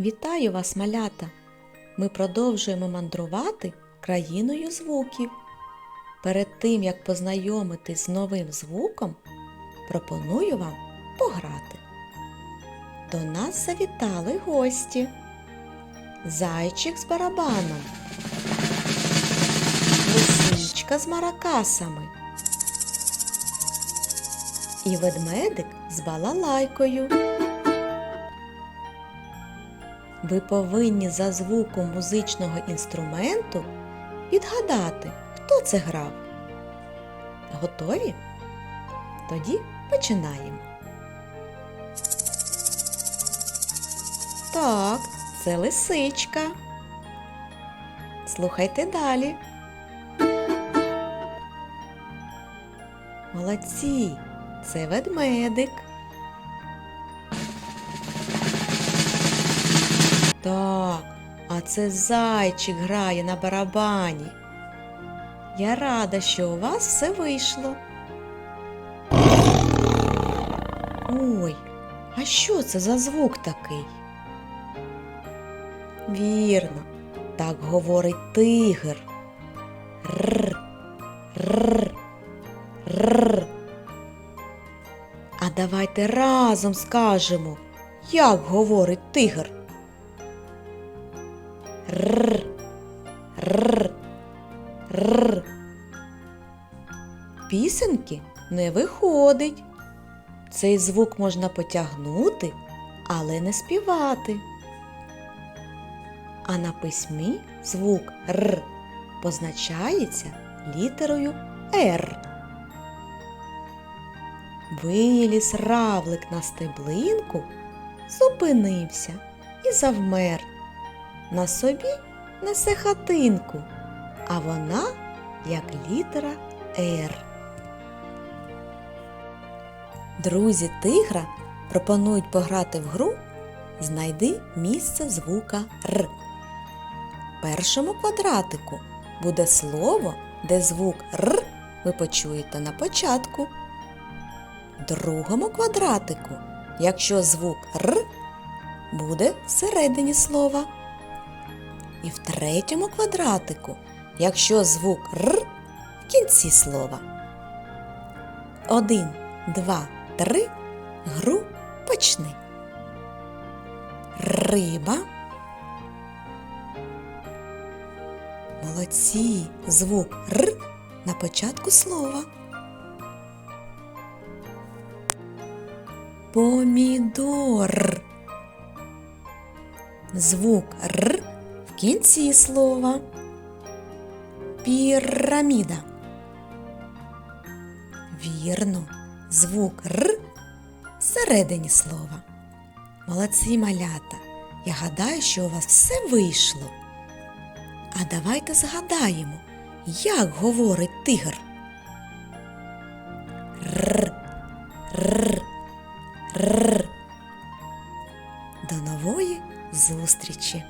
Вітаю вас, малята! Ми продовжуємо мандрувати країною звуків. Перед тим, як познайомитись з новим звуком, пропоную вам пограти. До нас завітали гості. Зайчик з барабаном, лисичка з маракасами і ведмедик з балалайкою. Ви повинні за звуком музичного інструменту відгадати, хто це грав. Готові? Тоді починаємо. Так, це лисичка. Слухайте далі. Молодці, це ведмедик. А це зайчик грає на барабані. Я рада, що у вас все вийшло. Ой, а що це за звук такий? Вірно, так говорить тигр. Р. Р. Р. А давайте разом скажемо, як говорить тигр. Р. Р. Р. Пісенки не виходить. Цей звук можна потягнути, але не співати. А на письмі звук Р позначається літерою Р. Виліз равлик на стеблинку, зупинився і завмер. На собі несе хатинку, а вона як літера Р. Друзі тигра пропонують пограти в гру Знайди місце звука Р. Першому квадратику буде слово, де звук Р ви почуєте на початку. Другому квадратику, якщо звук Р буде всередині слова. І в третьому квадратику, якщо звук Р в кінці слова. Один, два, три. Гру почни. Риба. Молодці. Звук Р на початку слова. Помідор. Звук Р кінці слова. Піраміда. Вірно, звук Р всередині слова. Молодці малята. Я гадаю, що у вас все вийшло. А давайте згадаємо, як говорить тигр. Р. Р. Р. До нової зустрічі!